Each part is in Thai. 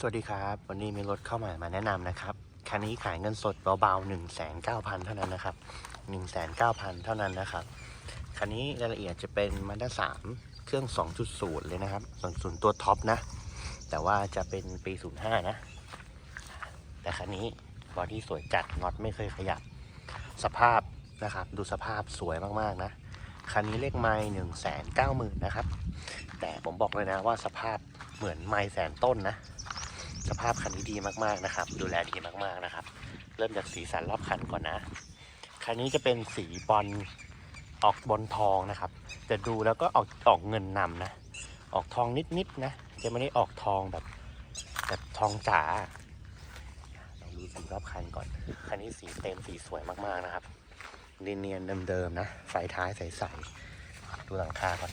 สวัสดีครับ วันนี้มีรถเข้ามามาแนะนำนะครับ คันนี้ขายเงินสดเบาๆ1 9 0 0 0 เท่านั้นนะครับ 1,900เท่านั้นนะครับ คันนี้รายละเอียดจะเป็นมาด้า3เครื่อง 2.0 เลยนะครับ2.0ตัวท็อปนะ แต่ว่าจะเป็นปี 05 นะ แต่คันนี้บอดี้สวยจัดน็อตไม่เคยขยับ สภาพนะครับ ดูสภาพสวยมากๆนะ คันนี้เลขไม้หนึ่งแสนเก้าหมื่นนะครับ แต่ผมบอกเลยนะว่าสภาพเหมือนไม้แสนต้นนะ สภาพคันนี้ดีมากๆนะครับ ดูแลดีมากๆนะครับ เริ่มจากสีสันรอบคันก่อนนะ คันนี้จะเป็นสีบอลออกบอลทองนะครับ จะดูแล้วก็ออกออกเงินนำนะ ออกทองนิดๆนะ จะไม่ได้ออกทองแบบแบบทองจ๋าลองดูสีรอบคันก่อน คันนี้สีเต็มสีสวยมากๆนะครับ เนียนๆเดิมๆนะไฟท้ายใสๆดูหลังคาก่อน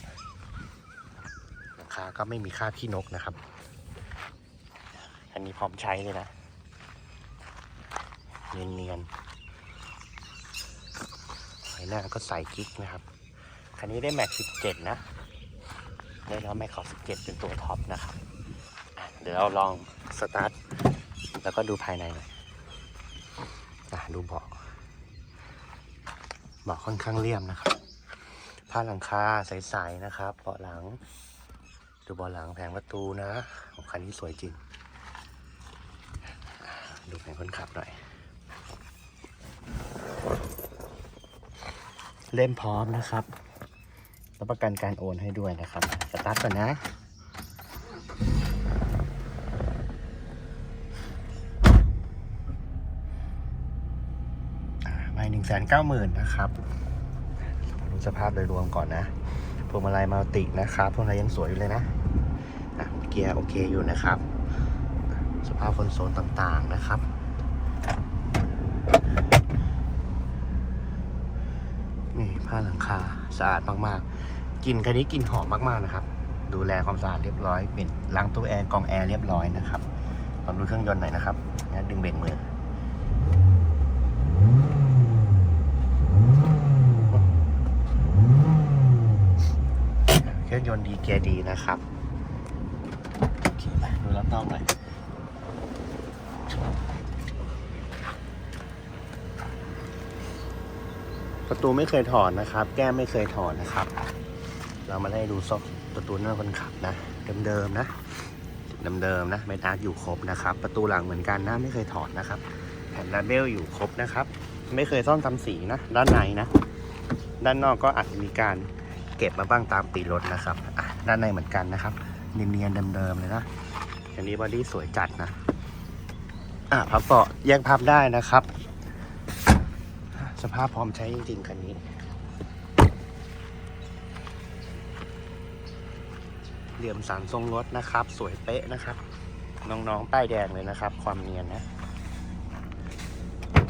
หลังคาก็ไม่มีค่าพี่นกนะครับ อันนี้พร้อมใช้เลยนะเนียนๆไฟหน้าก็ใส่กิ๊กนะครับ คันนี้ได้แม็ก17นะ ได้แล้วแม็กขอ17เจ็ดเป็นตัวท็อปนะครับ เดี๋ยวเราลองสตาร์ทแล้วก็ดูภายในหน่อยอะดูเบาะเบาะค่อนข้างเลี่ยมนะครับ ผ้าหลังคาใสๆนะครับ เบาะหลัง ดูเบาะหลังแผงประตูนะ ของคันนี้สวยจริง ดูแผงคนขับหน่อย เล่มพร้อมนะครับรับประกันการโอนให้ด้วยนะครับ สตาร์ทก่อนนะไม่หนึ่งแสนเก้าหมื่นนะครับดูสภาพโดยรวมก่อนนะพวงมาลัยมัลตินะครับพวงมาลัยยังสวยอยู่เลยนะะเกียร์โอเคอยู่นะครับ สภาพคนโซลต่างๆนะครับ นี่ผ้าหลังคาสะอาดมากๆกลิ่นคันนี้กลิ่นหอมมากๆนะครับ ดูแลความสะอาดเรียบร้อย เป็นล้างตู้แอร์กองแอร์เรียบร้อยนะครับลองดูเครื่องยนต์หน่อยนะครับดึงเบรกมือเครื่องยนต์ดีเกียร์ดีนะครับ โอเคไปดูรอบนอกหน่อย ประตูไม่เคยถอดนะครับ แก้มไม่เคยถอดนะครับ เรามาไล่ดูซอกประตูหน้าคนขับนะ เดิมๆนะเดิมๆนะไม่ตากอยู่ครบนะครับ ประตูหลังเหมือนกันนะไม่เคยถอดนะครับแผ่นลาเบลอยู่ครบนะครับ ไม่เคยซ่อมทำสีนะ ด้านในนะ ด้านนอกก็อาจจะมีการเก็บมาบ้างตามปีรถนะครับด้านในเหมือนกันนะครับ เนียนๆเดิมๆเลยนะอันนี้บอดี้สวยจัดนะ อะพับเบาะแยกพับได้นะครับ สภาพพร้อมใช้จริงๆคันนี้ เหลี่ยมสันทรงรถนะครับ สวยเป๊ะนะครับ น้องๆป้ายแดงเลยนะครับ ความเนียนนะ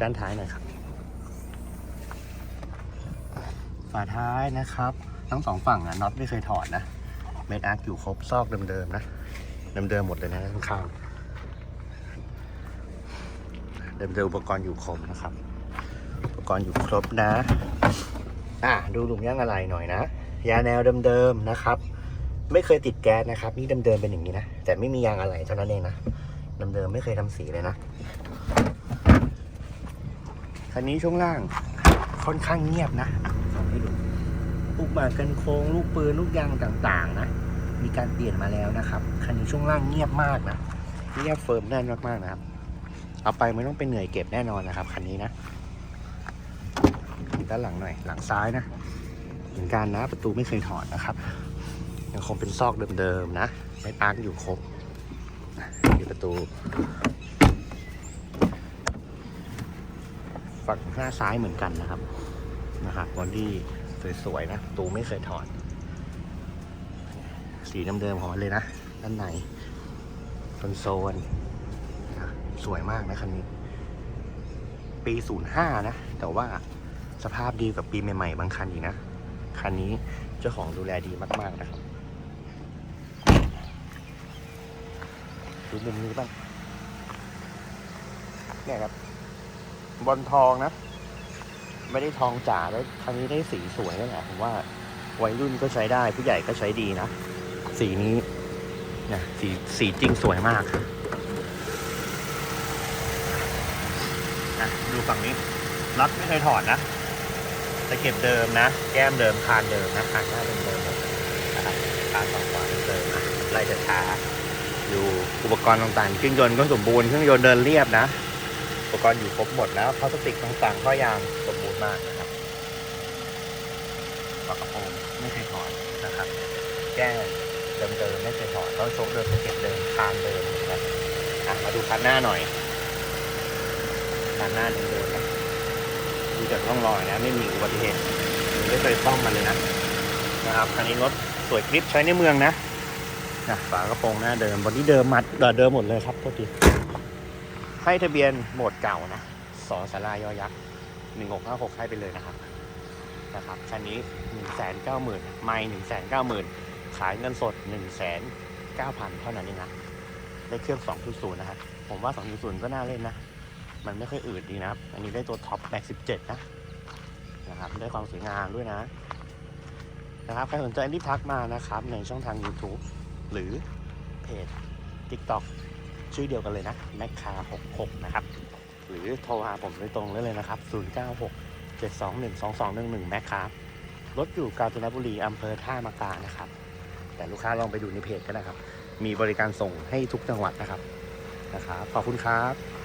ด้านท้ายหน่อยครับ ฝาท้ายนะครับ ทั้งสองฝั่งอะน็อตไม่เคยถอดนะ เม็ดอาร์คอยู่ครบซอกเดิมๆนะ เดิมๆหมดเลยนะข้างๆ เดิมๆอุปกรณ์อยู่ครบนะครับ อุปกรณ์อยู่ครบนะ อะดูหลุมย่างอะไรหน่อยนะ ยาแนวเดิมๆนะครับ ไม่เคยติดแก๊สนะครับ นี่เดิมๆเป็นอย่างนี้นะ แต่ไม่มียางอะไรเท่านั้นเองนะเดิมๆไม่เคยทำสีเลยนะ คันนี้ช่วงล่างค่อนข้างเงียบนะลองให้ดูลูกหมากกันโค้งลูกปืนลูกยางต่างๆ นะ มีการเปลี่ยนมาแล้วนะครับ คันนี้ช่วงล่างเงียบมากนะ เงียบเฟิร์มแน่นมากๆนะครับ เอาไปไม่ต้องเป็นเหนื่อยเก็บแน่นอนนะครับคันนี้นะด้านหลังหน่อยหลังซ้ายนะเหมือนกันนะประตูไม่เคยถอดนะครับ ยังคงเป็นซอกเดิมๆนะไม่ปาร์กอยู่ครบมีประตู ฝั่งหน้าซ้ายเหมือนกันนะครับนะครับบอดี้สวยๆนะประตูไม่เคยถอด สีเดิมๆของมันเลยนะ ด้านในคอนโซลน สวยมากนะคันนี้ ปี 05 นะ แต่ว่าสภาพดีกว่าปีใหม่ๆบางคันอีกนะ คันนี้เจ้าของดูแลดีมากๆนะครับดูมุมนี้บ้างเนี่ยครับบอลทองนะ ไม่ได้ทองจ๋าแล้วคันนี้ได้สีสวยนั่นแหละผมว่าวัยรุ่นก็ใช้ได้ผู้ใหญ่ก็ใช้ดีนะ สีนี้เนี่ยสีสีจริงสวยมาก นะดูฝั่งนี้น็อตไม่เคยถอดนะตะเข็บเดิมนะ แก้มเดิมคานเดิมนะคานหน้าเดิมเดิมนะครับคานสองขวาเดิมนะไล่จะช้าดูอุปกรณ์ต่างๆเครื่องยนต์ก็สมบูรณ์เครื่องยนต์เดินเรียบนะ อุปกรณ์อยู่ครบหมดแล้วพลาสติกต่างๆข้อยางสมบูรณ์มากนะครับฝากระโปรงไม่เคยถอดนะครับ แก้เดิมๆไม่เคยถอดต้องโชคเดิมตะเข็บเดิมคานเดิมนะครับมาดูคันหน้าหน่อย คันหน้าเดิมๆนะดูจากร่องรอยนะ ไม่มีอุบัติเหตุไม่เคยซ่อมมันเลยนะนะครับคันนี้รถสวยกริปใช้ในเมืองนะนะฝากระโปรงหน้าเดิมบอดี้เดิมมัดเดิมหมดเลยครับโทษทีให้ทะเบียนโหมดเก่านะสอสารายอยักษ์หนึ่งหกห้าหกให้ไปเลยนะครับนะครับคันนี้หนึ่งแสนเก้าหมื่นไม่หนึ่งแสนเก้าหมื่นขายเงินสดหนึ่งแสนเก้าพันเท่านั้นเองนะได้เครื่องสองศูนย์นะครับผมว่าสองศูนย์ก็น่าเล่นนะ มันไม่ค่อยอืดดีนะครับ อันนี้ได้ตัวท็อปแม็ก17นะนะครับ ได้ความสวยงามด้วยนะนะครับใครสนใจรีบทักมานะครับ ในช่องทาง YouTube หรือเพจ TikTok ชื่อเดียวกันเลยนะแมคคา66 นะครับ หรือโทรหาผมโดยตรงได้เลยนะครับ 096 721 2211แมคคารถอยู่กาญจนบุรีอำเภอท่ามะกานะครับ แต่ลูกค้าลองไปดูในเพจก็ได้ครับ มีบริการส่งให้ทุกจังหวัดนะครับนะครับ ขอบคุณครับ